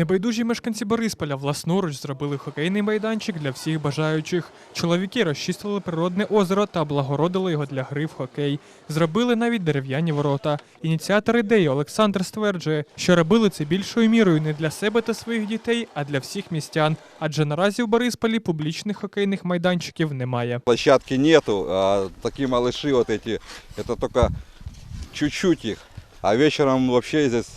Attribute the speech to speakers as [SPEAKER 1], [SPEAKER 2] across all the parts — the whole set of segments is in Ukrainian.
[SPEAKER 1] Небайдужі мешканці Борисполя власноруч зробили хокейний майданчик для всіх бажаючих. Чоловіки розчистили природне озеро та облагородили його для гри в хокей. Зробили навіть дерев'яні ворота. Ініціатор ідеї Олександр стверджує, що робили це більшою мірою не для себе та своїх дітей, а для всіх містян. Адже наразі в Борисполі публічних хокейних майданчиків немає.
[SPEAKER 2] Площадки нету, а такие малыши вот эти, это только чуть-чуть их. А вечером вообще здесь,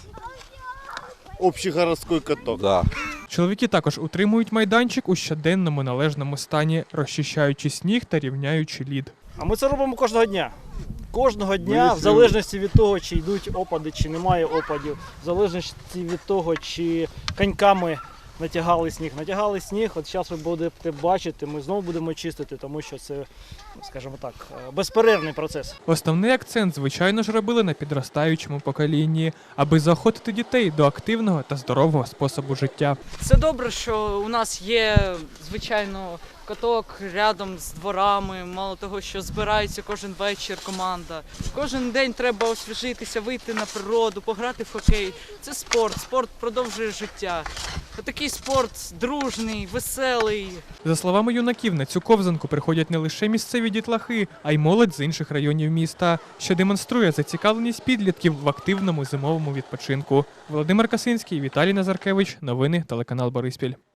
[SPEAKER 3] общегородской каток.
[SPEAKER 2] да,
[SPEAKER 1] Чоловіки також утримують майданчик у щоденному належному стані, розчищаючи сніг та рівняючи лід.
[SPEAKER 4] А ми це робимо кожного дня. Кожного дня, в залежності від того, чи йдуть опади, чи немає опадів, в залежності від того, чи коньками натягали сніг. Натягали сніг, от зараз ви будете бачити, ми знову будемо чистити, тому що це, ну, скажімо так, е, безперервний процес.
[SPEAKER 1] Основний акцент, звичайно ж, робили на підростаючому поколінні, аби заохотити дітей до активного та здорового способу життя.
[SPEAKER 5] Це добре, що у нас є, звичайно, каток рядом з дворами. Мало того, що збирається кожен вечір команда. Кожен день треба освіжитися, вийти на природу, пограти в хокей. Це спорт. Спорт продовжує життя. Такий спорт дружний, веселий.
[SPEAKER 1] За словами юнаків, на цю ковзанку приходять не лише місцеві дітлахи, а й молодь з інших районів міста, що демонструє зацікавленість підлітків в активному зимовому відпочинку. Володимир Касинський, Віталій Назаркевич. Новини телеканал Бориспіль.